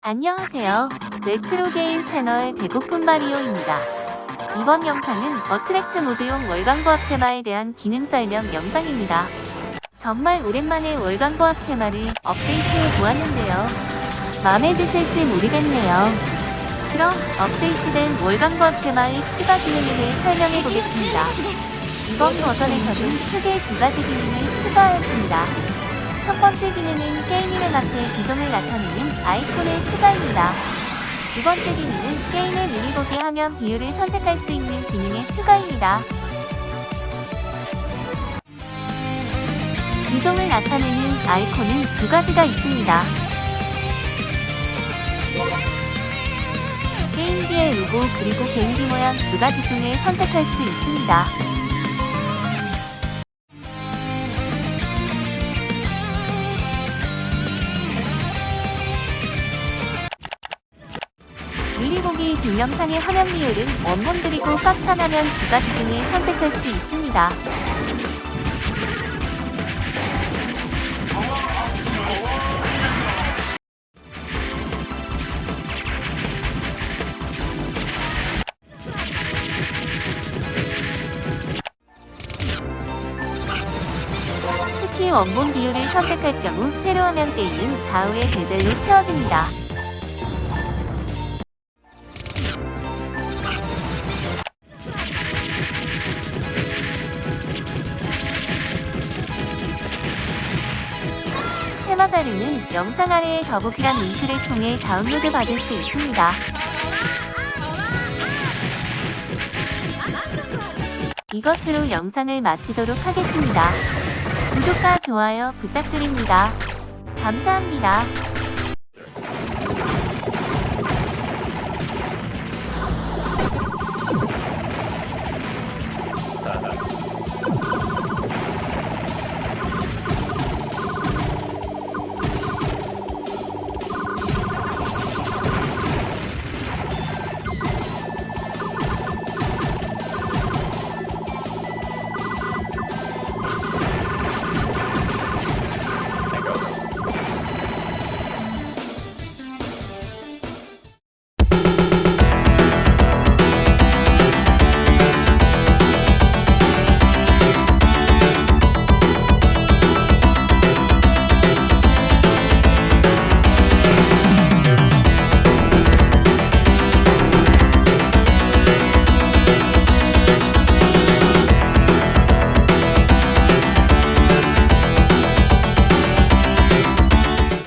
안녕하세요. 레트로 게임 채널 배고픈 마리오입니다. 이번 영상은 어트랙트 모드용 월간보합 테마에 대한 기능 설명 영상입니다. 정말 오랜만에 월간보합 테마를 업데이트해 보았는데요. 마음에 드실지 모르겠네요. 그럼 업데이트된 월간보합 테마의 추가 기능에 대해 설명해 보겠습니다. 이번 버전에서는 크게 두 가지 기능을 추가하였습니다. 첫 번째 기능은 게임 이름 앞에 기종을 나타내는 아이콘의 추가입니다. 두 번째 기능은 게임의 미니보드 화면 비율을 선택할 수 있는 기능의 추가입니다. 기종을 나타내는 아이콘은 두 가지가 있습니다. 게임기의 로고 그리고 개인기 모양 두 가지 중에 선택할 수 있습니다. 보기 동영상의 화면 비율은 원본 그리고 꽉찬 화면 두 가지 중에 선택할 수 있습니다. 특히 원본 비율을 선택할 경우 세로 화면 게임은 좌우의 베젤로 채워집니다. 테마 자료는 영상 아래의 더보기란 링크를 통해 다운로드 받을 수 있습니다. 이것으로 영상을 마치도록 하겠습니다. 구독과 좋아요 부탁드립니다. 감사합니다.